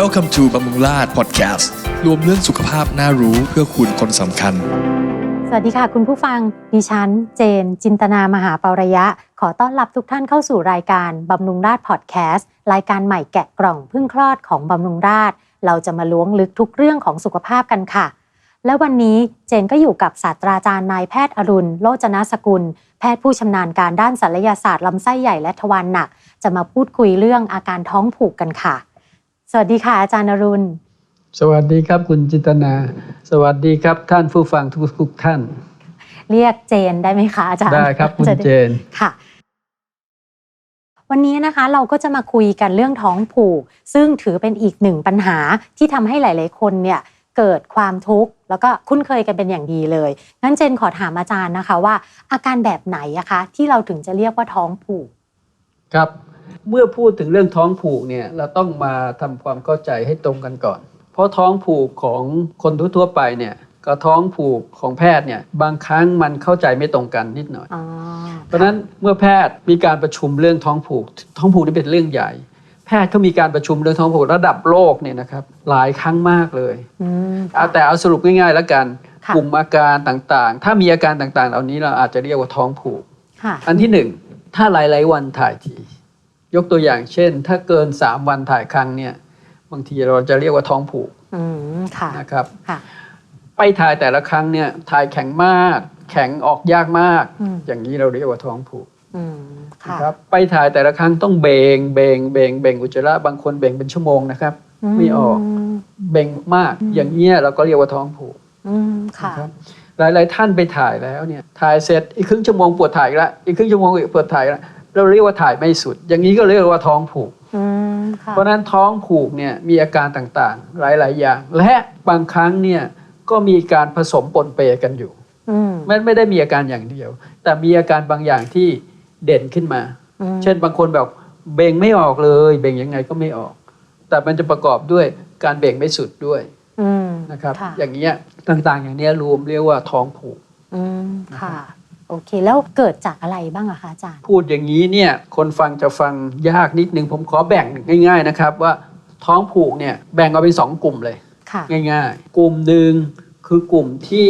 Welcome to บำรุงราษพอดแคสต์รวมเรื่องสุขภาพน่ารู้เพื่อคุณคนสำคัญ สวัสดีค่ะ คุณผู้ฟัง ดิฉัน เจน จินตนามหาปรยะ ขอต้อนรับทุกท่านเข้าสู่รายการบำรุงราษพอดแคสต์รายการใหม่แกะกล่องพึ่งคลอดของบำรุงราษเราจะมาล้วงลึกทุกเรื่องของสุขภาพกันค่ะ และวันนี้เจนก็อยู่กับศาสตราจารย์นายแพทย์อรุณ โลจนสกุล แพทย์ผู้ชำนาญการด้านศัลยศาสตร์ลำไส้ใหญ่และทวารหนัก จะมาพูดคุยเรื่องอาการท้องผูกกันค่ะ วัสดีค่ะอาจารย์อรุณ สวัสดีครับคุณจินตนา สวัสดีครับท่านผู้ฟังทุกๆท่าน เรียกเจนได้ไหมคะอาจารย์ ได้ครับคุณจะเจน ค่ะ วันนี้นะคะเราก็จะมาคุยกันเรื่องท้องผูก ซึ่งถือเป็นอีกหนึ่งปัญหาที่ทำให้หลาย ๆ คนเนี่ยเกิดความทุกข์แล้วก็คุ้นเคยกันเป็นอย่างดีเลย งั้นเจนขอถามอาจารย์นะคะว่า อาการแบบไหนอะคะ ที่เราถึงจะเรียกว่าท้องผูก ครับ เมื่อพูดถึงเรื่องท้องผูกเนี่ยเราต้องมาทำความเข้าใจให้ตรงกันก่อน เพราะท้องผูกของคนทั่วๆไปเนี่ยกับท้องผูกของแพทย์เนี่ยบางครั้งมันเข้าใจไม่ตรงกันนิดหน่อยอ๋อเพราะฉะนั้นเมื่อแพทย์มีการประชุมเรื่องท้องผูก ท้องผูกนี่เป็นเรื่องใหญ่ แพทย์เขามีการประชุมเรื่องท้องผูกระดับโลกเนี่ยนะครับหลายครั้งมากเลยอืมเอาแต่เอาสรุปง่ายๆแล้วกันค่ะกลุ่มอาการต่างๆ ถ้ามีอาการต่างๆ เหล่านี้เราอาจจะเรียกว่าท้องผูกค่ะอันที่หนึ่งถ้าหลายๆวันถ่ายที ยกตัวอย่างเช่น ถ้าเกิน 3 วันถ่ายครั้งเนี่ยบางทีเราจะเรียกว่าท้องผูกอืมค่ะนะครับค่ะไปถ่ายแต่ละครั้งเนี่ยถ่ายแข็งมาก แข็งออกยากมากอืมอย่างนี้เราเรียกว่าท้องผูกอืมค่ะนะครับไปถ่ายแต่ละครั้งต้องเบงเบงเบงเบงอุจจาระบางคนเบงเป็นชั่วโมงนะครับ ไม่ออกมเบงมากอย่างเงี้ยเราก็เรียกว่าท้องผูกอืมค่ะนะครับหลาย ๆ ท่านไปถ่ายแล้วเนี่ยถ่ายเสร็จอีกครึ่งชั่วโมงปวดถ่ายอีกแล้วอีกครึ่งชั่วโมงอีกปวดถ่ายอีกแล้ว เราเรียกว่าถ่ายไม่สุด อย่างนี้ก็เรียกว่าท้องผูกอืมค่ะเพราะฉะนั้นท้องผูกเนี่ยมีอาการต่างๆ หลายๆอย่าง และบางครั้งเนี่ยก็มีการผสมปนเปกันอยู่อืมไม่ไม่ได้มีอาการอย่างเดียว แต่มีอาการบางอย่างที่เด่นขึ้นมาอืมเช่นบางคนแบบเบ่งไม่ออกเลย เบ่งยังไงก็ไม่ออก แต่มันจะประกอบด้วยการเบ่งไม่สุดด้วยอืมนะครับค่ะอย่างเงี้ยต่างๆ อย่างเนี้ยรวมเรียกว่าท้องผูกอืมค่ะ โอเค แล้วเกิดจากอะไรบ้างอะคะอาจารย์ พูดอย่างนี้เนี่ยคนฟังจะฟังยากนิดนึง ผมขอแบ่งง่าย ๆนะครับ ว่าท้องผูกเนี่ยแบ่งออกเป็นสองกลุ่มเลย ค่ะ ง่าย ๆ กลุ่มหนึ่งคือกลุ่มที่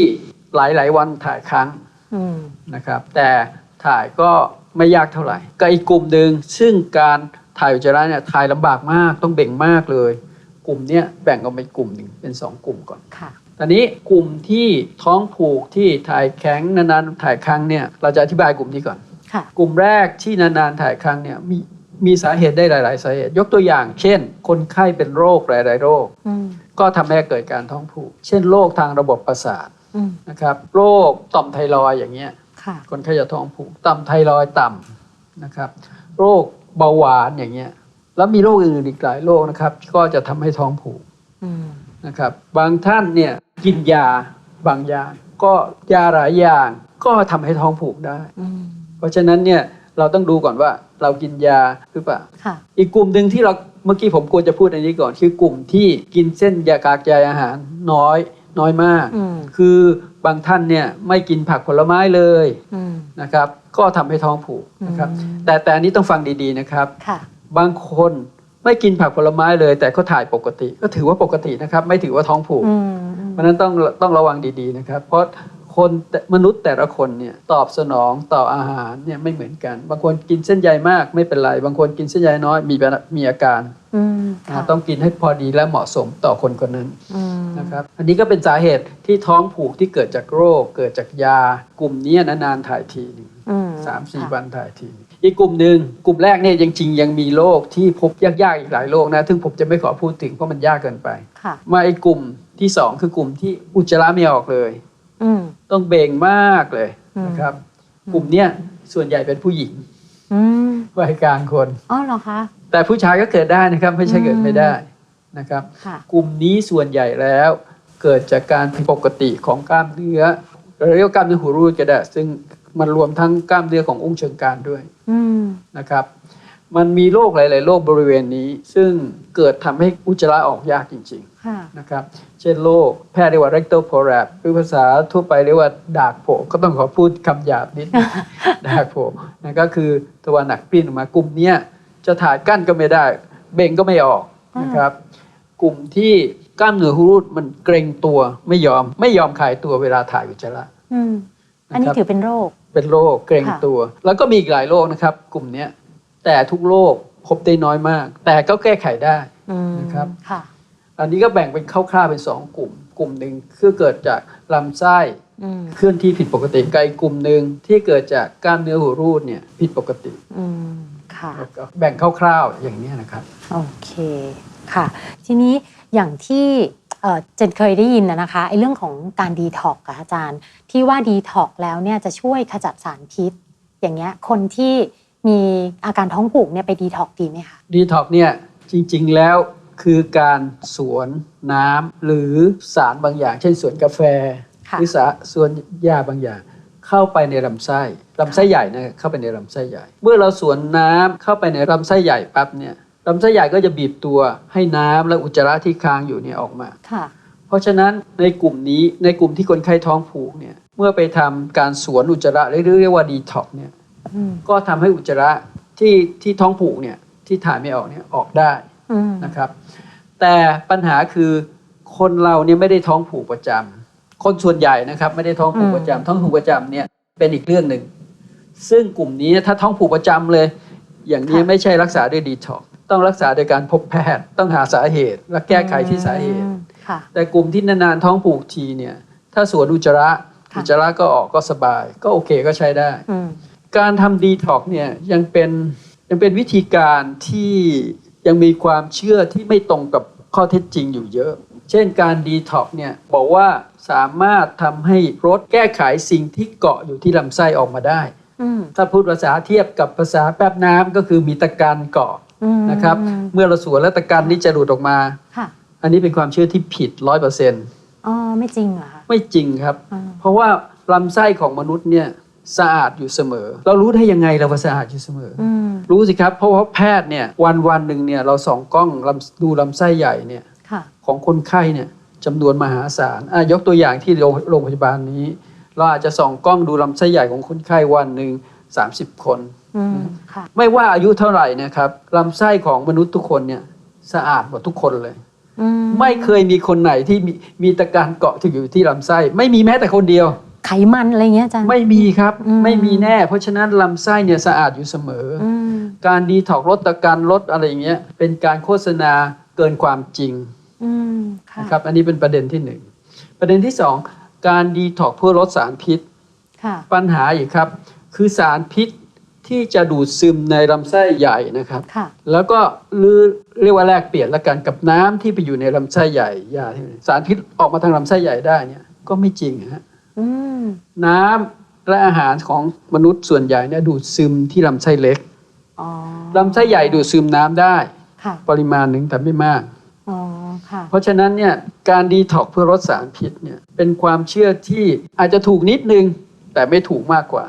หลายๆวันถ่ายครั้งอืม นะครับ แต่ถ่ายก็ไม่ยากเท่าไหร่ก็อีกกลุ่มหนึ่งซึ่งการถ่ายอุจจาระเนี่ยถ่ายลำบากมากต้องเบ่งมากเลย กลุ่มเนี้ยแบ่งออกเป็นกลุ่มหนึ่งเป็นสองกลุ่มก่อน ค่ะ ตอนนี้กลุ่มที่ท้องผูกที่ถ่ายแข็งนานๆถ่ายครั้งเนี่ยเราจะอธิบายกลุ่มนี้ก่อนค่ะกลุ่มแรกที่นานๆถ่ายครั้งเนี่ยมีมีสาเหตุได้หลาย ๆ สาเหตุ ยกตัวอย่าง เช่น คนไข้เป็นโรคหลาย ๆ โรคอืมก็ทำให้เกิดการท้องผูก เช่นโรคทางระบบประสาทอืมนะครับโรคต่อมไทรอยด์อย่างเงี้ยค่ะคนไข้จะท้องผูกต่อมไทรอยด์ต่ำนะครับ โรคเบาหวานอย่างเงี้ยแล้วมีโรคอื่นๆอีกหลายโรคนะครับ ก็จะทำให้ท้องผูกอืม นะครับ บางท่านเนี่ยกินยาบางอย่าง ก็ยาหลายอย่างก็ทำให้ท้องผูกได้อืมเพราะฉะนั้นเนี่ยเราต้องดูก่อนว่าเรากินยาหรือเปล่าค่ะอีกกลุ่มหนึ่งที่เราเมื่อกี้ผมควรจะพูดอันนี้ก่อน คือกลุ่มที่กินเส้นยากากใยอาหารน้อยน้อยมากอืมคือบางท่านเนี่ยไม่กินผักผลไม้เลยอืมนะครับ ก็ทำให้ท้องผูกนะครับอืมแต่แต่อันนี้ต้องฟังดีๆนะครับค่ะบางคน ไม่กินผักผลไม้เลย แต่ก็ถ่ายปกติ ก็ถือว่าปกตินะครับ ไม่ถือว่าท้องผูกอืมเพราะฉะนั้นต้องต้องระวังดีๆนะครับ เพราะคนแต่มนุษย์แต่ละคนเนี่ยตอบสนองต่ออาหารเนี่ยไม่เหมือนกัน บางคนกินเส้นใยมากไม่เป็นไร บางคนกินเส้นใยน้อยมีปัญมีอาการอืมนะค่ะต้องกินให้พอดีและเหมาะสมต่อคนคนนั้นอืมนะครับอันนี้ก็เป็นสาเหตุที่ท้องผูกที่เกิดจากโรค เกิดจากยากลุ่มนี้นานๆถ่ายทีหนึ่งอืมสามสี่ค่ะวันถ่ายที อีกกลุ่มหนึ่งกลุ่มแรกเนี่ยจริงๆยังมีโรคที่พบยากๆอีกหลายโรคนะซึ่งผมจะไม่ขอพูดถึงเพราะมันยากเกินไปค่ะมาไอ้กลุ่มที่สองคือกลุ่มที่อุจจาระไม่ออกเลยอืมต้องเบ่งมากเลยอืมนะครับ กลุ่มเนี้ยส่วนใหญ่เป็นผู้หญิงอืมวัยกลางคนอ๋อเหรอคะแต่ผู้ชายก็เกิดได้นะครับ ไม่ใช่เกิดไม่ได้นะครับค่ะกลุ่มนี้ส่วนใหญ่แล้วเกิดจากการผิดปกติของกล้ามเนื้อเราเรียกว่ากล้ามเนื้อหูรูดก็ได้ซึ่ง มันรวมทั้งกล้ามเนื้อของอุ้งเชิงกรานด้วยอืมนะครับ มันมีโรคหลาย ๆ โรคบริเวณนี้ ซึ่งเกิดทำให้อุจจาระออกยากจริงๆค่ะนะครับ เช่นโรคแพทย์เรียกว่า rectal prolapse หรือภาษาทั่วไปเรียกว่าดากโผก็ต้องขอพูดคำหยาบนิดนึงดากโผนั่นก็คือทวารหนักปิ้นออกมากลุ่มเนี้ยจะถ่ายกั้นก็ไม่ได้ เบ่งก็ไม่ออกนะครับกกลุ่มที่กล้ามเนื้อหูรูดมันเกรงตัวไม่ยอมไม่ยอมคลายตัวเวลาถ่ายอุจจาระอืมอันนี้นะครับถือเป็นโรค เป็นโรคเกรงค่ะตัว แล้วก็มีอีกหลายโรคนะครับ กลุ่มเนี้ยแต่ทุกโรคพบได้น้อยมาก แต่ก็แก้ไขได้อืมนะครับค่ะอันนี้ก็แบ่งเป็นคร่าวๆเป็นสองกลุ่ม กลุ่มหนึ่งคือเกิดจากลำไส้อืมเคลื่อนที่ผิดปกติกับอีกกลุ่มหนึ่งที่เกิดจากกล้ามเนื้อหูรูดเนี่ยผิดปกติอืมค่ะแล้วก็แบ่งคร่าวๆอย่างนี้นะครับ โอเคค่ะ ทีนี้อย่างที่ เอ่อเจนเคยได้ยินนะนะคะไอ้เรื่องของการดีท็อกอะอาจารย์ ที่ว่าดีท็อกแล้วเนี่ยจะช่วยขจัดสารพิษ อย่างเงี้ยคนที่มีอาการท้องผูกเนี่ยไปดีท็อกดีไหมคะดีท็อกเนี่ยจริงๆแล้วคือการสวนน้ำหรือสารบางอย่าง เช่นสวนกาแฟค่ะหรือสาสวนยาบางอย่าง เข้าไปในลำไส้ลำไส้ใหญ่นะเข้าไปในลำไส้ใหญ่ เมื่อเราสวนน้ำเข้าไปในลำไส้ใหญ่ปั๊บเนี่ย ลำไส้ใหญ่ก็จะบีบตัวให้น้ำและอุจจาระที่ค้างอยู่เนี่ยออกมาค่ะเพราะฉะนั้นในกลุ่มนี้ในกลุ่มที่คนไข้ท้องผูกเนี่ยเมื่อไปทำการสวนอุจจาระหรือเรียกว่าดีท็อกเนี่ยอืมก็ทำให้อุจจาระที่ที่ท้องผูกเนี่ยที่ถ่ายไม่ออกเนี่ยออกได้อืมนะครับ แต่ปัญหาคือคนเราเนี่ยไม่ได้ท้องผูกประจำคนส่วนใหญ่นะครับไม่ได้ท้องผูกประจำท้องผูกประจำเนี่ยเป็นอีกเรื่องหนึ่งซึ่งกลุ่มนี้ถ้าท้องผูกประจำเลย อย่างนี้ไม่ใช่รักษาด้วยดีท็อก ต้องรักษาโดยการพบแพทย์ ต้องหาสาเหตุ และแก้ไขที่สาเหตุอืมค่ะแต่กลุ่มที่นานๆท้องผูกทีเนี่ยถ้าสวนอุจจาระค่ะอุจจาระก็ออกก็สบาย ก็โอเคก็ใช้ได้อืมการทำดีท็อกเนี่ยยังเป็นยังเป็นวิธีการที่ยังมีความเชื่อที่ไม่ตรงกับข้อเท็จจริงอยู่เยอะ เช่นการดีท็อกเนี่ยบอกว่าสามารถทำให้รถแก้ไขสิ่งที่เกาะอยู่ที่ลำไส้ออกมาได้อืมถ้าพูดภาษาเทียบกับภาษาแป๊บน้ำก็คือมีตะกันเกาะอืม นะครับ เมื่อเราสวนแล้วตะกันนี้จะหลุดออกมาค่ะอันนี้เป็นความเชื่อที่ผิดร้อยเปอร์เซ็นต์อ๋อไม่จริงเหรอคะไม่จริงครับอ๋อเพราะว่าลำไส้ของมนุษย์เนี่ยสะอาดอยู่เสมอ เรารู้ได้ยังไงเราว่าสะอาดอยู่เสมอออืมรู้สิครับ เพราะว่าแพทย์เนี่ยวันวันหนึ่งเนี่ยเราส่องกล้องลำดูลำไส้ใหญ่เนี่ยค่ะของคนไข้เนี่ยจำนวนมหาศาลอะยกตัวอย่างที่โรงโรงพยาบาลนี้ เราอาจจะส่องกล้องดูลำไส้ใหญ่ของคนไข้วันหนึ่ง30 คนอืมค่ะ ไม่ว่าอายุเท่าไหร่นะครับลำไส้ของมนุษย์ทุกคนเนี่ยสะอาดหมดทุกคนเลยอืมไม่เคยมีคนไหนที่มีมีตะการเกาะที่อยู่ที่ลำไส้ ไม่มีแม้แต่คนเดียว ไขมันอะไรเงี้ยอาจารย์ไม่มีครับอืมไม่มีแน่ เพราะฉะนั้นลำไส้เนี่ยสะอาดอยู่เสมอออืมการดีถอกลดตะการลดอะไรอย่างเงี้ยเป็นการโฆษณาเกินความจริงอืมค่ะนะครับ อันนี้เป็นประเด็นที่หนึ่งประเด็นที่สองการดีถอกเพื่อลดสารพิษค่ะปัญหาอีกครับ คือสารพิษ ที่จะดูดซึมในลำไส้ใหญ่นะครับ ค่ะ แล้วก็หรือเรียกว่าแลกเปลี่ยนละกันกับน้ำที่ไปอยู่ในลำไส้ใหญ่ยาที่สารพิษออกมาทางลำไส้ใหญ่ได้เนี่ยก็ไม่จริงฮะอืม น้ำและอาหารของมนุษย์ส่วนใหญ่เนี่ยดูดซึมที่ลำไส้เล็กอ๋อลำไส้ใหญ่ดูดซึมน้ำได้ ค่ะ ปริมาณหนึ่งแต่ไม่มาก อ๋อ ค่ะ เพราะฉะนั้นเนี่ยการดีท็อกเพื่อลดสารพิษเนี่ยเป็นความเชื่อที่อาจจะถูกนิดนึงแต่ไม่ถูกมากกว่า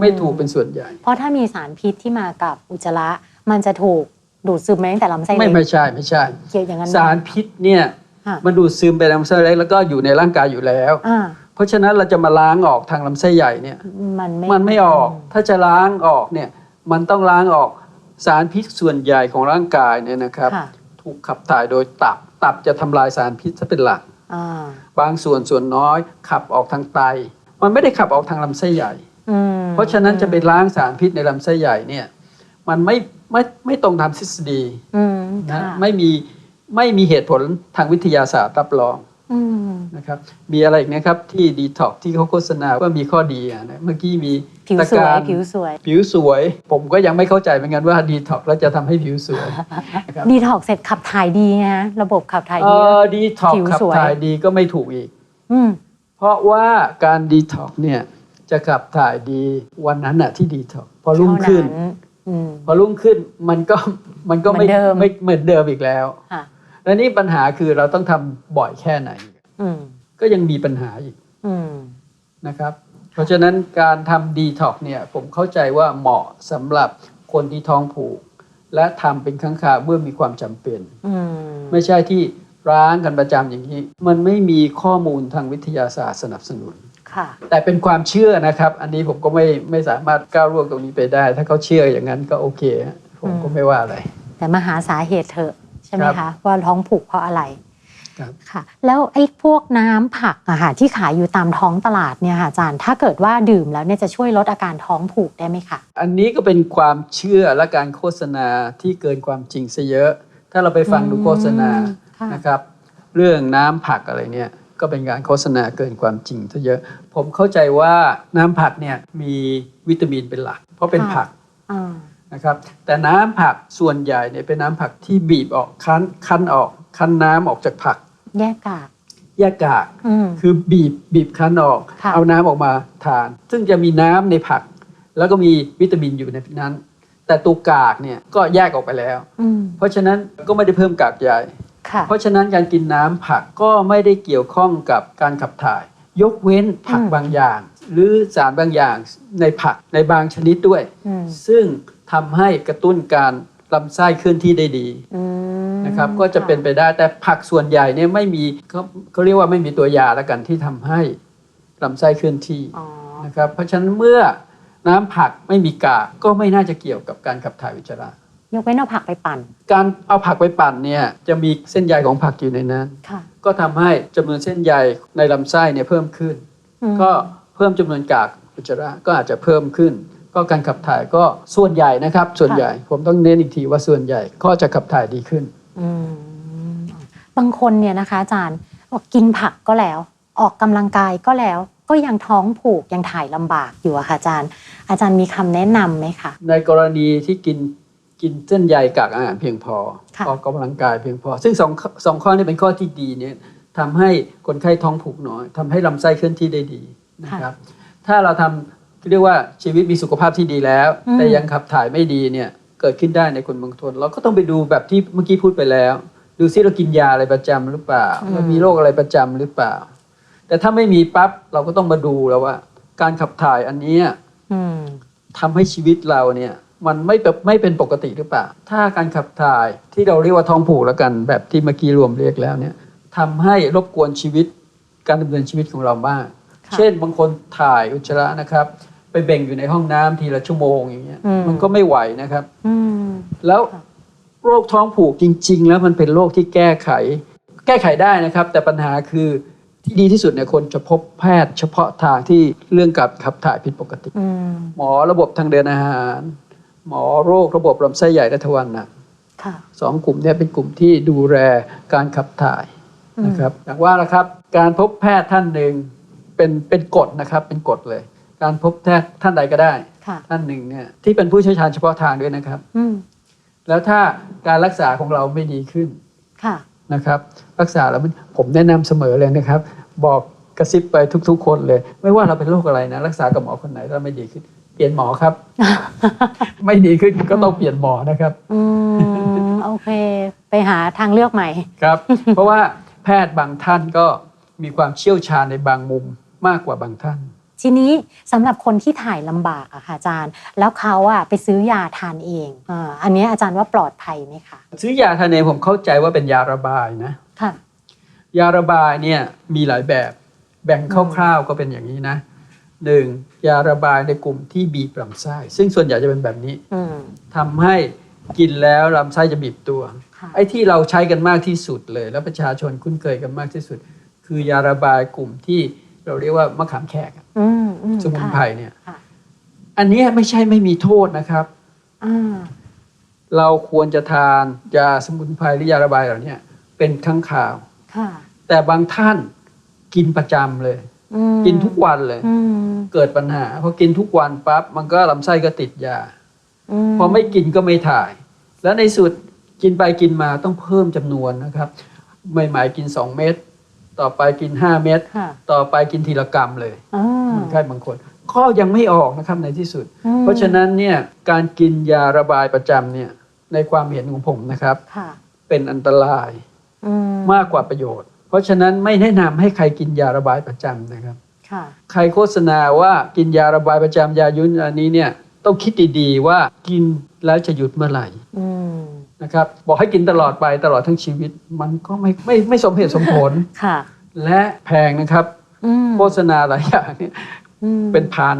ไม่ถูกเป็นส่วนใหญ่ เพราะถ้ามีสารพิษที่มากับอุจจาระมันจะถูกดูดซึมมาตั้งแต่ลำไส้ไม่เล็กไม่ใช่ไม่ใช่เกี่ยวอย่างนั้นไหมสารพิษเนี่ยค่ะมันดูดซึมไปลำไส้เล็กแล้วก็อยู่ในร่างกายอยู่แล้วอ่าเพราะฉะนั้นเราจะมาล้างออกทางลำไส้ใหญ่เนี่ยมันไม่มันไม่ออก ถ้าจะล้างออกเนี่ยมันต้องล้างออกสารพิษส่วนใหญ่ของร่างกายเนี่ยนะครับค่ะถูกขับถ่ายโดยตับตับจะทำลายสารพิษซะเป็นหลักอ่าบางส่วนส่วนน้อยขับออกทางไต มันไม่ได้ขับออกทางลำไส้ใหญ่อืม เพราะฉะนั้นจะไปล้างสารพิษในลำไส้ใหญ่เนี่ย มันไม่ไม่ไม่ตรงตามทฤษฎีอืมนะค่ะไม่มีไม่มีเหตุผลทางวิทยาศาสตร์รับรองอืมนะครับ มีอะไรอีกนะครับที่ดีท็อกที่เขาโฆษณาว่ามีข้อดีอะนะเมื่อกี้มีผิวตะสวยการผิวสวย ผิวสวย ผมก็ยังไม่เข้าใจเหมือนกันว่าดีท็อกแล้วจะทำให้ผิวสวยนะครับดีท็อกเสร็จขับถ่ายดีไงฮะระบบขับถ่ายเอดีอดีท็อกผิวขับสวยถ่ายดีก็ไม่ถูกอีกอืมเพราะว่าการดีท็อกเนี่ย จะขับถ่ายดีวันนั้นน่ะที่ดีท็อกพอรุ่งขึ้นเท่าอืมพอรุ่งขึ้นมันก็มันก็ไม่เหมือนเดิมไม่เหมือนเดิมอีกแล้วค่ะและนี่ปัญหาคือเราต้องทำบ่อยแค่ไหนอืมก็ยังมีปัญหาอีกอืมนะครับ เพราะฉะนั้นการทำดีท็อกเนี่ยผมเข้าใจว่าเหมาะสำหรับคนที่ท้องผูก และทำเป็นครั้งคราวเมื่อมีความจำเป็นอืมไม่ใช่ที่ร้างกันประจำอย่างนี้ มันไม่มีข้อมูลทางวิทยาศาสตร์สนับสนุนค่ะ แต่เป็นความเชื่อนะครับ อันนี้ผมก็ไม่ไม่สามารถก้าวล่วงตรงนี้ไปได้ ถ้าเขาเชื่ออย่างนั้นก็โอเคฮะผมก็ไม่ว่าอะไร แต่มาหาสาเหตุเถอะใช่ไหมครัคะบว่าท้องผูกเพราะอะไรครับค่ะแล้วไอ้พวกน้ำผักอะค่ะที่ขายอยู่ตามท้องตลาดเนี่ยค่ะอาจารย์ถ้าเกิดว่าดื่มแล้วเนี่ยจะช่วยลดอาการท้องผูกได้ไหมคะอันนี้ก็เป็นความเชื่อและการโฆษณาที่เกินความจริงซะเยอะ ถ้าเราไปฟังดูโฆษณาอืมค่ะนะครับ เรื่องน้ำผักอะไรเนี่ยก็เป็นการโฆษณาเกินความจริงซะเยอะ ผมเข้าใจว่าน้ำผักเนี่ยมีวิตามินเป็นหลัก เพราะเป็นผักอ่านะครับแต่น้ำผักส่วนใหญ่เนี่ยเป็นน้ำผักที่บีบออกคั้นคั้นออกคั้นน้ำออกจากผัก แยกกากแยกกากอืมคือบีบบีบคั้นออกค่ะเอาน้ำออกมาทาน ซึ่งจะมีน้ำในผัก แล้วก็มีวิตามินอยู่ในนั้น แต่ตัวกากเนี่ยก็แยกออกไปแล้วอืมเพราะฉะนั้นก็ไม่ได้เพิ่มกากใยค่ะเพราะฉะนั้นการกินน้ำผักก็ไม่ได้เกี่ยวข้องกับการขับถ่าย ยกเว้นผักอืมบางอย่าง หรือสารบางอย่างในผักในบางชนิดด้วยอืมซึ่งทำให้กระตุ้นการลำไส้เคลื่อนที่ได้ดีอืมนะครับก็จะเป็นไปได้แต่ผักส่วนใหญ่เนี่ยไม่มีเขาเขาเรียกว่าไม่มีตัวยาแล้วกันที่ทำให้ลำไส้เคลื่อนที่อ๋อนะครับเพราะฉะนั้นเมื่อน้ำผักไม่มีกากก็ไม่น่าจะเกี่ยวกับการขับถ่ายอุจจาระ ยกเว้นเอาผักไปปั่น การเอาผักไปปั่นเนี่ยจะมีเส้นใยของผักอยู่ในนั้นค่ะก็ทำให้จำนวนเส้นใยในลำไส้เนี่ยเพิ่มขึ้นอืมก็เพิ่มจำนวนกากอุจจาระก็อาจจะเพิ่มขึ้น ก็การขับถ่ายก็ส่วนใหญ่นะครับ ส่วนใหญ่ ผมต้องเน้นอีกทีว่าส่วนใหญ่ก็จะขับถ่ายดีขึ้นอืมบางคนเนี่ยนะคะ อาจารย์บอกกินผักก็แล้ว ออกกำลังกายก็แล้วก็ยังท้องผูกยังถ่ายลำบากอยู่อะค่ะอาจารย์ อาจารย์มีคำแนะนำไหมคะในกรณีที่กิน กินเส้นใยกากอาหารเพียงพอค่ะ ออกกำลังกายเพียงพอ ซึ่งสองสองข้อนี้เป็นข้อที่ดีเนี่ยทำให้คนไข้ท้องผูกน้อยทำให้ลำไส้เคลื่อนที่ได้ดีนะครับ ถ้าเราทำเรียกว่าชีวิตมีสุขภาพที่ดีแล้วแต่ยังขับถ่ายไม่ดีเนี่ยเกิดขึ้นได้ในคนบางคนเราก็ต้องไปดูแบบที่เมื่อกี้พูดไปแล้ว ดูซิเรากินยาอะไรประจำหรือเปล่าเรามีโรคอะไรประจำหรือเปล่า แต่ถ้าไม่มีปั๊บเราก็ต้องมาดูแล้วว่า การขับถ่ายอันเนี้ย อืม ทำให้ชีวิตเราเนี่ย มันไม่แบบไม่เป็นปกติหรือเปล่า ถ้าการขับถ่ายที่เราเรียกว่าท้องผูกแล้วกันแบบที่เมื่อกี้รวมเรียกแล้วเนี่ยทำให้รบกวนชีวิตการดำเนินชีวิตของเรามากค่ะเช่นบางคนถ่ายอุจจาระนะครับ ไปเบ่งอยู่ในห้องน้ำทีละชั่วโมงอย่างเงี้ยอืมมันก็ไม่ไหวนะครับอืมแล้วค่ะโรคท้องผูกจริง ๆ แล้วมันเป็นโรคที่แก้ไข แก้ไขได้นะครับ แต่ปัญหาคือที่ดีที่สุดเนี่ยคนจะพบแพทย์เฉพาะทางที่เรื่องกับขับถ่ายผิดปกติอืมหมอระบบทางเดินอาหาร หมอโรคระบบลำไส้ใหญ่และทวารหนักค่ะสองกลุ่มเนี้เป็นกลุ่มที่ดูแลการขับถ่ายอืมนะครับอย่างว่าละครับการพบแพทย์ท่านหนึ่งเป็นเป็นกฎนะครับเป็นกฎเลย การพบแพทย์ท่านใดก็ได้ค่ะท่านหนึ่งเนี่ยที่เป็นผู้เชี่ยวชาญเฉพาะทางด้วยนะครับอืมแล้วถ้าการรักษาของเราไม่ดีขึ้นค่ะนะครับ รักษาแล้วมันผมแนะนำเสมอเลยนะครับ บอกกระซิบไปทุก ๆ คนเลย ไม่ว่าเราเป็นโรคอะไรนะ รักษากับหมอคนไหนถ้าไม่ดีขึ้นเปลี่ยนหมอครับ ไม่ดีขึ้นก็ต้องเปลี่ยนหมอนะครับอืมโอเค ไปหาทางเลือกใหม่ครับ เพราะว่าแพทย์บางท่านก็มีความเชี่ยวชาญในบางมุมมากกว่าบางท่าน ทีนี้สำหรับคนที่ถ่ายลำบากอะค่ะอาจารย์ แล้วเขาอะไปซื้อยาทานเองอ่าอันนี้อาจารย์ว่าปลอดภัยไหมคะซื้อยาทานเองผมเข้าใจว่าเป็นยาระบายนะค่ะยาระบายเนี่ยมีหลายแบบแบ่งคร่าวๆก็เป็นอย่างนี้นะ หนึ่งยาระบายในกลุ่มที่บีบลำไส้ซึ่งส่วนใหญ่จะเป็นแบบนี้อืมทำให้กินแล้วลำไส้จะบีบตัวค่ะไอ้ที่เราใช้กันมากที่สุดเลย แล้วประชาชนคุ้นเคยกันมากที่สุด คือยาระบายกลุ่มที่เราเรียกว่ามะขามแขกอะอืมอืมสมุนไพรเนี่ยค่ะอันเนี้ยไม่ใช่ไม่มีโทษนะครับอ่าเราควรจะทานยาสมุนไพรหรือยาระบายเหล่าเนี้ยเป็นครั้งข่าวค่ะแต่บางท่านกินประจำเลยอืม กินทุกวันเลยอืมเกิดปัญหาพอกินทุกวันปั๊บมันก็ลำไส้ก็ติดยามพอไม่กินก็ไม่ถ่าย แล้วในสุดกินไปกินมาต้องเพิ่มจำนวนนะครับใหม่ๆกิน2เม็ดต่อไปกิน5เม็ดค่ะต่อไปกินทีละกรัมเลยอ่าคนไข้บางคนข้อยังไม่ออกนะครับในที่สุดอืมเพราะฉะนั้นเนี่ยการกินยาระบายประจำเนี่ยในความเห็นของผมนะครับค่ะเป็นอันตรายอืมมากกว่าประโยชน์ เพราะฉะนั้นไม่แนะนำให้ใครกินยาระบายประจำนะครับค่ะใครโฆษณาว่ากินยาระบายประจำยายุนอันนี้เนี่ยต้องคิดดีๆว่ากินแล้วจะหยุดเมื่อไหร่อืมนะครับบอกให้กินตลอดไปตลอดทั้งชีวิต มันก็ไม่ไม่ไม่สมเหตุสมผลค่ะ และแพงนะครับอืมโฆษณาหลายอย่างเนี่ยอืมเป็นพัน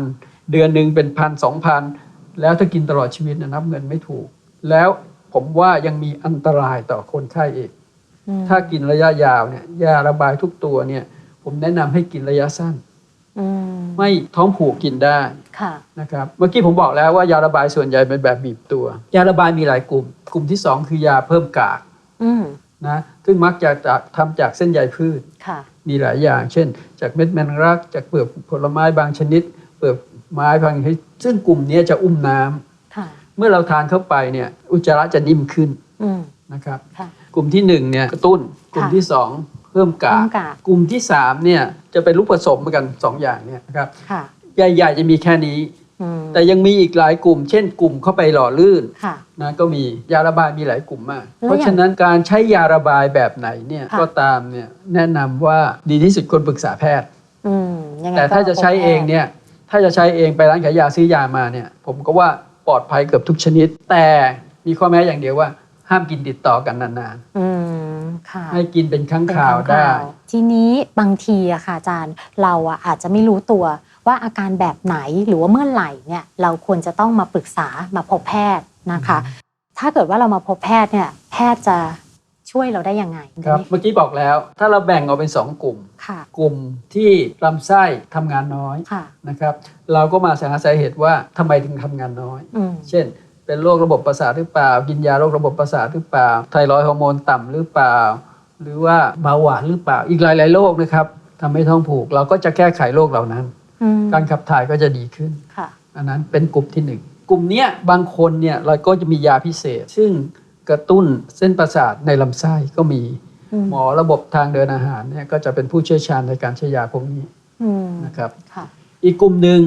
เดือนหนึ่งเป็นพันสองพันแล้วถ้ากินตลอดชีวิตนะนับเงินไม่ถูก แล้วผมว่ายังมีอันตรายต่อคนไข้อีกอืม ถ้ากินระยะยาวเนี่ยยาระบายทุกตัวเนี่ย ผมแนะนำให้กินระยะสั้นอืมไม่ท้องผูกกินได้ค่ะนะครับเมื่อกี้ผมบอกแล้วว่ายาระบายส่วนใหญ่เป็นแบบบีบตัว ยาระบายมีหลายกลุ่ม กลุ่มที่ 2 คือยาเพิ่มกากอืมนะซึ่งมักจะจากทำจากเส้นใยพืชค่ะมีหลายอย่าง เช่น จากเม็ดแมงรัก จากเปลือกผลไม้บางชนิด เปลือกไม้บางชนิดซึ่งกลุ่มนี้จะอุ้มน้ำค่ะเมื่อเราทานเข้าไปเนี่ย อุจจาระจะนิ่มขึ้นอืม นะครับ ค่ะ กลุ่มที่1เนี่ยกระตุ้น กลุ่มที่2เพิ่มกาเพิ่กมกาก กลุ่มที่3เนี่ยจะเป็นลูกผสมกัน2อย่างเนี่ยนะครับค่ะใหญ่ๆจะมีแค่นี้ อืมแต่ยังมีอีกหลายกลุ่ม เช่น กลุ่มเข้าไปหล่อลื่น ค่ะ นะก็มียาระบายมีหลายกลุ่มมาก แล้วเพราะฉะนั้นการใช้ยาระบายแบบไหนเนี่ยค่ะ ก็ตามเนี่ยแนะนำว่าดีที่สุดควรปรึกษาแพทย์ อืมยังไงแต่ถ้าก็จะใช้เองเนี่ยถ้าจะใช้เองไปร้านขายยาซื้อยามาเนี่ยผมก็ว่าปลอดภัยเกือบทุกชนิด แต่มีข้อแม้อย่างเดียวว่า ห้ามกินติดต่อกันนานอืมค่ะๆให้กินเป็นครั้งเป็นคราวครั้งได้คราวทีนี้บางทีอะค่ะอาจารย์เราอะอาจจะไม่รู้ตัวว่าอาการแบบไหนหรือว่าเมื่อไหร่เนี่ยเราควรจะต้องมาปรึกษามาพบแพทย์นะคะ ถ้าเกิดว่าเรามาพบแพทย์เนี่ยแพทย์จะช่วยเราได้ยังไงครับเมื่อกี้บอกแล้ว ถ้าเราแบ่งออกเป็นสองกลุ่มค่ะกลุ่มที่ลำไส้ทำงานน้อยค่ะนะครับ เราก็มาหาสาเหตุว่าทำไมถึงทำงานน้อยอืมเช่น เป็นโรคระบบประสาทหรือเปล่า กินยาโรคระบบประสาทหรือเปล่า ไทรอยด์ฮอร์โมนต่ำหรือเปล่า หรือว่าเบาหวานหรือเปล่า อีกหลายๆโรคนะครับทำให้ท้องผูก เราก็จะแก้ไขโรคเหล่านั้นอืมการขับถ่ายก็จะดีขึ้นค่ะอันนั้นเป็นกลุ่มที่หนึ่งกลุ่มเนี้ยบางคนเนี่ยเราก็จะมียาพิเศษ ซึ่งกระตุ้นเส้นประสาทในลำไส้ก็มีอืมหมอระบบทางเดินอาหารเนี่ยก็จะเป็นผู้เชี่ยวชาญในการใช้ยาพวกนี้อืมนะครับค่ะอีกกลุ่มหนึ่ง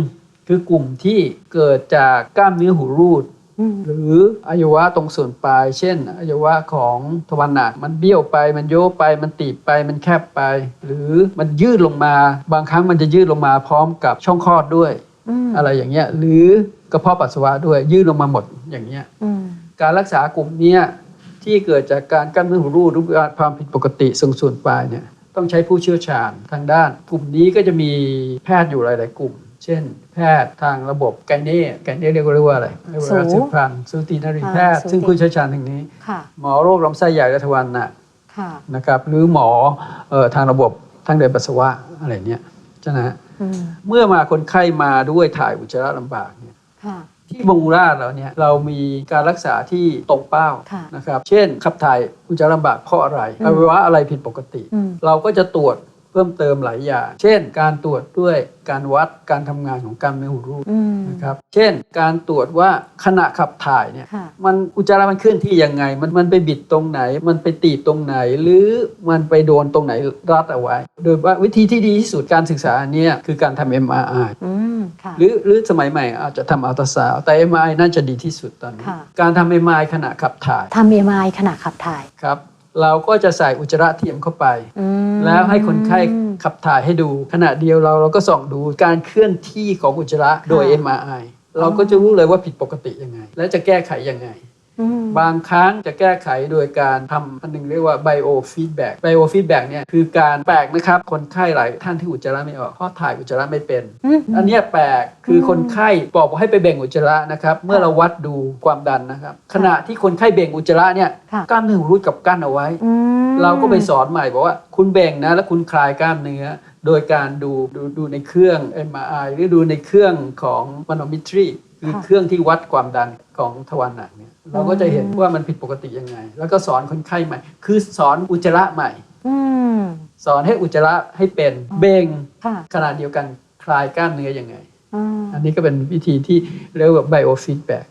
คือกลุ่มที่เกิดจากกล้ามเนื้อหูรูดอืม หรืออวัยวะตรงส่วนปลาย เช่นอวัยวะของทวารหนักมันเบี้ยวไปมันโยกไปมันตีบไปมันแคบไป หรือมันยืดลงมา บางครั้งมันจะยืดลงมาพร้อมกับช่องคลอดด้วยอืมอะไรอย่างเงี้ยหรือกระเพาะปัสสาวะด้วยยืดลงมาหมดอย่างเงี้ยอืมการรักษากลุ่มเนี้ยที่เกิดจากการกล้ามเนื้อหูรูดหรือความผิดปกติทรงส่วนปลายเนี่ยต้องใช้ผู้เชี่ยวชาญทางด้าน กลุ่มนี้ก็จะมีแพทย์อยู่หลาย ๆ กลุ่ม เช่น แพทย์ทางระบบไกเน่ไกเน่เรียกว่าอะไรเรียกว่าสืบพันธุ์สูตินรีแพทย์อ่าสูติซึ่งผู้เชี่ยวชาญทางนี้ค่ะหมอโรคลำไส้ใหญ่และทวารหนักค่ะนะครับหรือหมอเอ่อทางระบบทางเดินปัสสาวะอะไรเนี้ยใช่ไหมฮะอืมเมื่อมาคนไข้มาด้วยถ่ายอุจจาระลำบากเนี่ยค่ะที่บำรุงราษฎร์เราเนี่ยเรามีการรักษาที่ตรงเป้าค่ะนะครับ เช่นขับถ่ายอุจจาระลำบากเพราะอะไรอืมอวัยวะอะไรผิดปกติอืมเราก็จะตรวจ เพิ่มเติมหลายอย่าง เช่น การตรวจด้วยการวัดการทำงานของกล้ามเนื้อหูรูดอืมนะครับ เช่น การตรวจว่าขณะขับถ่ายเนี่ยค่ะมันอุจจาระมันเคลื่อนที่ยังไง มันมันไปบิดตรงไหน มันไปตีบตรงไหน หรือมันไปโดนตรงไหนรัดเอาไว้ โดยว่าวิธีที่ดีที่สุดการศึกษาอันเนี้ยคือการทำ MRI อืมค่ะหรือหรือสมัยใหม่อาจจะทำอัลตราซาวด์แต่ MRI น่าจะดีที่สุดตอนนี้ค่ะการทำ MRI ขณะขับถ่ายทำเอ็มไอขณะขับถ่ายครับ เราก็จะใส่อุจจาระเทียมเข้าไปอืมแล้วให้คนไข้ขับถ่ายให้ดู ขณะเดียวเราเราก็ส่องดูการเคลื่อนที่ของอุจจาระโดยค่ะ MRI เราก็จะรู้เลยว่าผิดปกติยังไง และจะแก้ไขยังไงอืม บางครั้งจะแก้ไขโดยการทำอันหนึงเรียกว่า biofeedback biofeedback เนี่ยคือการแปลกนะครับ คนไข้หลายท่านที่อุจจาระไม่ออกเพราะถ่ายอุจจาระไม่เป็นอืมอันเนี้ยแปลกคือคนไข้บอกว่าให้ไปเบ่งอุจจาระนะครับเมื่อเราวัดดูความดันนะครับ ขณะที่คนไข้เบ่งอุจจาระเนี่ยค่ะกล้ามเนื้อหูรูดกับกั้นเอาไว้อืมเราก็ไปสอนใหม่บอกว่าคุณเบ่งนะแล้วคุณคลายกล้ามเนื้อโดยการดูดูดูในเครื่อง MRI หรือดูในเครื่องของ manometry คือเครื่องที่วัดความดันของทวารหนักเนี่ยเราก็จะเห็นว่ามันผิดปกติยังไง แล้วก็สอนคนไข้ใหม่ คือสอนอุจจาระใหม่อืมสอนให้อุจจาระให้เป็นเบ่งค่ะขณะเดียวกันคลายกล้ามเนื้อยังไงอืมอันนี้ก็เป็นวิธีที่เรียกว่า biofeedback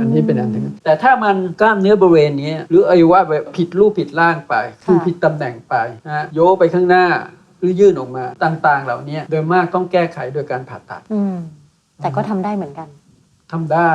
อันนี้เป็นอันหนึ่งแต่ถ้ามันกล้ามเนื้อบริเวณนี้หรืออวัยวะแบบผิดรูปผิดร่างไปคือค่ะผิดตำแหน่งไปนะฮะโยกไปข้างหน้าหรือยื่นออกมาต่างๆ เหล่านี้โดยมากต้องแก้ไขโดยการผ่าตัดอืมแต่ก็ทำได้เหมือนกัน ทำได้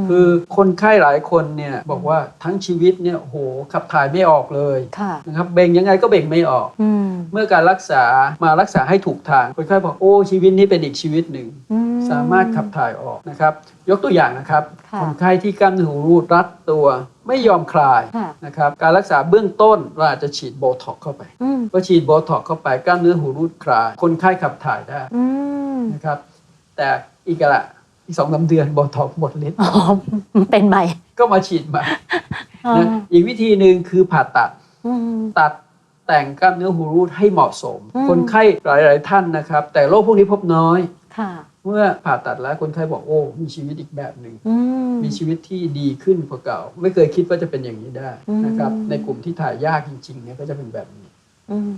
มคือคนไข้หลายคนเนี่ยบอกว่าทั้งชีวิตเนี่ยโอ้โหขับถ่ายไม่ออกเลยค่ะนะครับเบ่งยังไงก็เบ่งไม่ออกอืมเมื่อการรักษามารักษาให้ถูกทางคนไข้บอกโอ้ชีวิตนี้เป็นอีกชีวิตหนึ่งอืสามารถขับถ่ายออกนะครับ ยกตัวอย่างนะครับค่ะคนไข้ที่กล้ามเนื้อหูรูดรัดตัวไม่ยอมคลายค่ะนะครับการรักษาเบื้องต้นเราอาจจะฉีดโบท็อกซ์เข้าไปอืมพอฉีดโบท็อกซ์เข้าไปกล้ามเนื้อหูรูดคลาย คนไข้ขับถ่ายได้อืมนะครับ แต่อีกอะละ อีกสองสามเดือนโบท็อกซ์หมดฤทธิ์อ๋อเป็นใหม่ ก็มาฉีดใหม่อ๋อนะอีกวิธีหนึ่งคือผ่าตัดอืมตัดแต่งกล้ามเนื้อหูรูดให้เหมาะสมอืมคนไข้หลาย ๆ ท่านนะครับ แต่โรคพวกนี้พบน้อยค่ะเมื่อผ่าตัดแล้วคนไข้บอกโอ้มีชีวิตอีกแบบหนึ่งอืมมีชีวิตที่ดีขึ้นกว่าเก่า ไม่เคยคิดว่าจะเป็นอย่างนี้ได้นะครับอืมในกลุ่มที่ถ่ายยากจริง ๆ เนี่ยก็จะเป็นแบบนี้อืม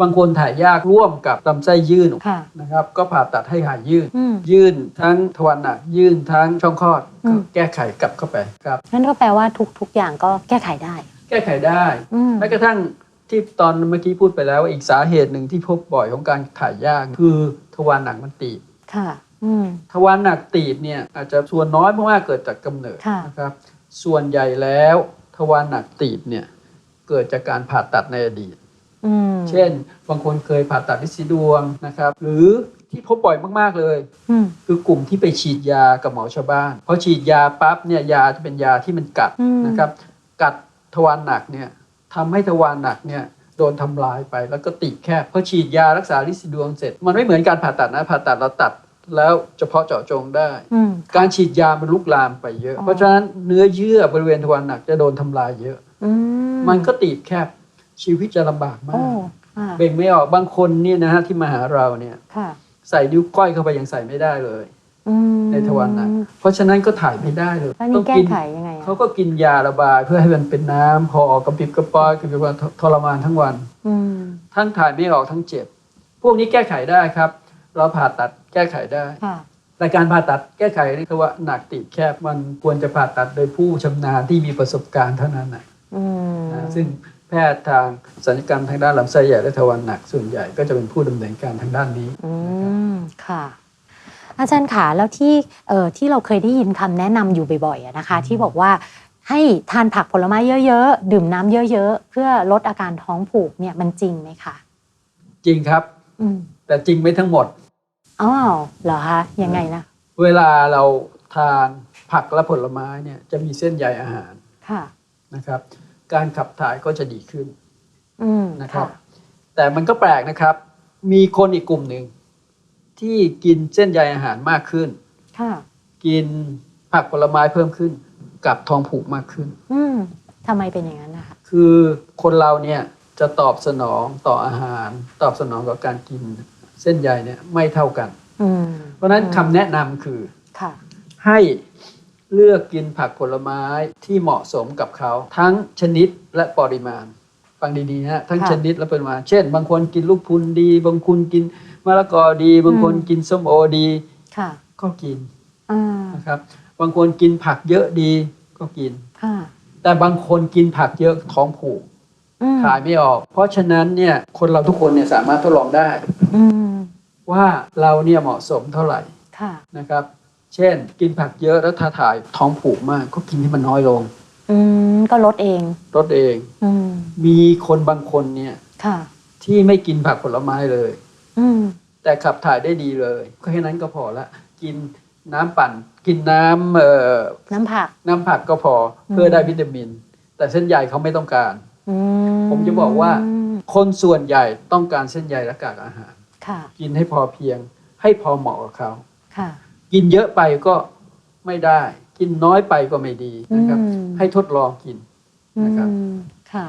บางคนถ่ายยากร่วมกับลำไส้ยื่นค่ะนะครับ ก็ผ่าตัดให้หายยื่นอืมยื่นทั้งทวารหนักยื่นทั้งช่องคลอดอืมก็แก้ไขกลับเข้าไปครับนั่นก็แปลว่าทุกทุกอย่างก็แก้ไขได้ แก้ไขได้อืมแม้กระทั่งที่ตอนเมื่อกี้พูดไปแล้วว่าอีกสาเหตุหนึ่งที่พบบ่อยของการถ่ายยากคือทวารหนักมันตีบค่ะอืมทวารหนักตีบเนี่ยอาจจะส่วนน้อยมากๆเกิดจากกำเนิดค่ะนะครับ ส่วนใหญ่แล้วทวารหนักตีบเนี่ยเกิดจากการผ่าตัดในอดีตอืม เช่น บางคนเคยผ่าตัดลิซีดวงนะครับ หรือที่พบบ่อยมาก ๆ เลยอืมคือกลุ่มที่ไปฉีดยากับหมอชาวบ้านพอฉีดยาปั๊บเนี่ยยาจะเป็นยาที่มันกัดอืมนะครับ กัดทวารหนักเนี่ยทำให้ทวารหนักเนี่ยโดนทำลายไปแล้วก็ติดแคบพอฉีดยารักษาลิซิดวงเสร็จ มันไม่เหมือนการผ่าตัดนะผ่าตัดเราตัดแล้วเฉพาะเจาะจงได้อืมการฉีดยามันลุกลามไปเยอะอ๋อเพราะฉะนั้นเนื้อเยื่อบริเวณทวารหนักจะโดนทำลายเยอะอืมมันก็ตีบแคบ ชีวิตจะลำบากมาโอ้กอ่าเบ่งไม่ออกบางคนเนี่ยนะฮะที่มาหาเราเนี่ยค่ะใส่นิ้วก้อยเข้าไปยังใส่ไม่ได้เลยอืมในทวารหนักเพราะฉะนั้นก็ถ่ายไม่ได้เลยแล้วนี่แก้กิไขยังไงอะเขาก็กินยาระบายเพื่อให้มันเป็นน้ำพอออกกระปิบกระปอยกระปิบกระปอยทรมานทั้งวันอืมทั้งถ่ายไม่ออกทั้งเจ็บ พวกนี้แก้ไขได้ครับ เราผ่าตัดแก้ไขได้ค่ะแต่การผ่าตัดแก้ไขนี่คือว่าหนักติดแคบมันควรจะผ่าตัดโดยผู้ชำนาญที่มีประสบการณ์เท่านั้นนะอืมนะซึ่ง แพทย์ทางศัลยกรรมทางด้านลำไส้ใหญ่และทวารหนักส่วนใหญ่ก็จะเป็นผู้ดำเนินการทางด้านนี้อืมค่ะ อาจารย์ขาแล้วที่เอ่อที่เราเคยได้ยินคำแนะนำอยู่บ่อยๆอะนะคะ ที่บอกว่าให้ทานผักผลไม้เยอะๆ ดื่มน้ำเยอะๆ เพื่อลดอาการท้องผูกเนี่ยมันจริงไหมคะ จริงครับอืมแต่จริงไม่ทั้งหมดอ๋อเหรอคะยังไงนะ เวลาเราทานผักและผลไม้เนี่ยจะมีเส้นใยอาหารค่ะนะครับ การขับถ่ายก็จะดีขึ้นอืมนะครับ แต่มันก็แปลกนะครับ มีคนอีกกลุ่มหนึ่งที่กินเส้นใยอาหารมากขึ้นค่ะกินผักผลไม้เพิ่มขึ้น กับท้องผูกมากขึ้นอืมทำไมเป็นอย่างนั้นนะคะคือคนเราเนี่ยจะตอบสนองต่ออาหาร ตอบสนองกับการกินเส้นใยเนี่ยไม่เท่ากันอืมเพราะฉะนั้นคำแนะนำคือค่ะให้ เลือกกินผักผลไม้ที่เหมาะสมกับเขาทั้งชนิดและปริมาณ ฟังดีๆนะฮะทั้งค่ะชนิดและปริมาณ เช่น บางคนกินลูกพรุนดี บางคนกินมะละกอดี บางคนอืมกินส้มโอดีค่ะก็กินอ่านะครับ บางคนกินผักเยอะดีก็กินค่ะแต่บางคนกินผักเยอะท้องผูกอืมถ่ายไม่ออก เพราะฉะนั้นเนี่ยคนเราทุกคนเนี่ยสามารถทดลองได้อืมว่าเราเนี่ยเหมาะสมเท่าไหร่ค่ะนะครับ เช่น กินผักเยอะแล้วถ้าถ่ายท้องผูกมากก็กินให้มันน้อยลง อืมก็ลดเอง ลดเอง อืมมีคนบางคนเนี่ยค่ะ ที่ไม่กินผักผลไม้เลย อืมแต่ขับถ่ายได้ดีเลยก็แค่นั้นก็พอละ กินน้ำปั่น กินน้ำเอ่อน้ำผัก น้ำผักก็พอเพื่อได้วิตามิน แต่เส้นใยเขาไม่ต้องการ อืผมจะบอกว่า คนส่วนใหญ่ต้องการเส้นใยและกากอาหาร ค่ะ กินให้พอเพียง ให้พอเหมาะกับเขา ค่ะ กินเยอะไปก็ไม่ได้ กินน้อยไปก็ไม่ดีนะครับ อืม ให้ทดลองกิน นะครับ อืมค่ะ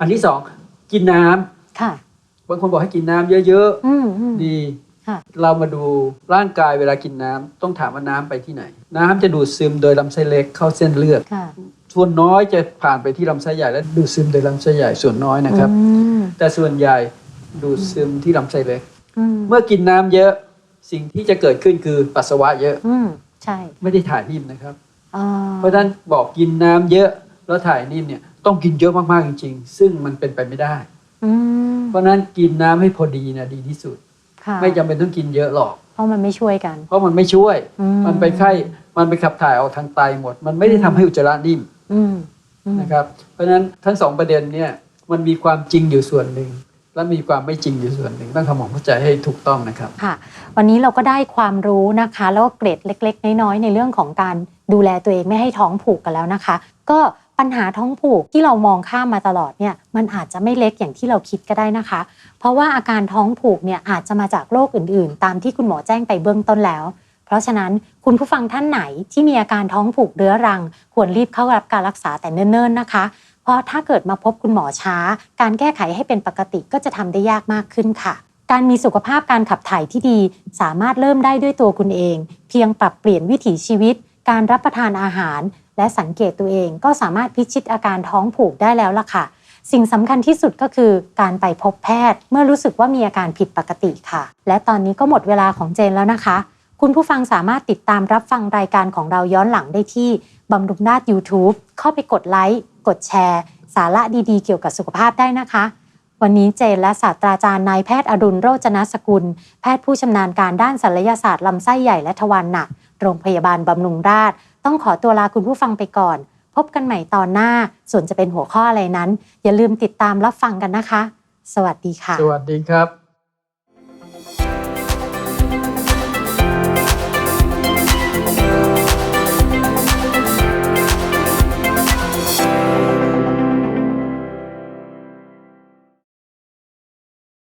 อันที่สองกินน้ำค่ะ บางคนบอกให้กินน้ำเยอะอืมอืม ๆดี ค่ะ เรามาดูร่างกายเวลากินน้ำต้องถามว่าน้ำไปที่ไหน น้ำจะดูดซึมโดยลำไส้เล็กเข้าเส้นเลือด ค่ะส่วนน้อยจะผ่านไปที่ลำไส้ใหญ่และดูดซึมโดยลำไส้ใหญ่ส่วนน้อยนะครับ อืมแต่ส่วนใหญ่ดูดซึมที่ลำไส้เล็ก อืมเมื่อกินน้ำเยอะ สิ่งที่จะเกิดขึ้นคือปัสสาวะเยอะอืมใช่ไม่ได้ถ่ายนิ่มนะครับอ่าเพราะฉะนั้นบอกกินน้ำเยอะแล้วถ่ายนิ่มเนี่ยต้องกินเยอะมากๆจริงๆ ซึ่งมันเป็นไปไม่ได้อืมเพราะฉะนั้นกินน้ำให้พอดีนะดีที่สุดค่ะไม่จำเป็นต้องกินเยอะหรอก เพราะมันไม่ช่วยกัน เพราะมันไม่ช่วยอืมมันไปไข้มันไปขับถ่ายออกทางไตหมด มันไม่ได้ทำให้อุจจาระนิ่มอืมอืมนะครับ เพราะฉะนั้นทั้งสองประเด็นเนี่ยมันมีความจริงอยู่ส่วนหนึ่ง และมีความไม่จริงอยู่ส่วนหนึ่งต้องทำความเข้าใจให้ถูกต้องนะครับค่ะวันนี้เราก็ได้ความรู้นะคะ แล้วก็เกร็ดเล็ก ๆ น้อยๆในเรื่องของการดูแลตัวเองไม่ให้ท้องผูกกันแล้วนะคะ ก็ปัญหาท้องผูกที่เรามองข้ามมาตลอดเนี่ยมันอาจจะไม่เล็กอย่างที่เราคิดก็ได้นะคะ เพราะว่าอาการท้องผูกเนี่ยอาจจะมาจากโรคอื่น ๆ ตามที่คุณหมอแจ้งไปเบื้องต้นแล้ว เพราะราะฉะนั้นคุณผู้ฟังท่านไหนที่มีอาการท้องผูกเรื้อรัง ควรรีบเข้ารับการรักษาแต่เนิ่นๆนะคะ เพราะถ้าเกิดมาพบคุณหมอช้า การแก้ไขให้เป็นปกติก็จะทำได้ยากมากขึ้นค่ะ การมีสุขภาพการขับถ่ายที่ดี สามารถเริ่มได้ด้วยตัวคุณเอง เพียงปรับเปลี่ยนวิถีชีวิต การรับประทานอาหาร และสังเกตตัวเองก็สามารถพิชิตอาการท้องผูกได้แล้วล่ะค่ะ สิ่งสำคัญที่สุดก็คือการไปพบแพทย์ เมื่อรู้สึกว่ามีอาการผิดปกติค่ะ และตอนนี้ก็หมดเวลาของเจนแล้วนะคะคุณผู้ฟังสามารถติดตามรับฟังรายการของเราย้อนหลังได้ที่บำรุงราช YouTube เข้าไปกดไลค์ กดแชร์ สาระดีๆ เกี่ยวกับสุขภาพได้นะคะ วันนี้เจนและศาสตราจารย์นายแพทย์อดุลโรจนสกุล แพทย์ผู้ชำนาญการด้านศัลยศาสตร์ลำไส้ใหญ่และทวารหนัก โรงพยาบาลบำรุงราษฎร์ต้องขอตัวลาคุณผู้ฟังไปก่อน พบกันใหม่ตอนหน้า ส่วนจะเป็นหัวข้ออะไรนั้น อย่าลืมติดตามรับฟังกันนะคะ สวัสดีค่ะ สวัสดีครับ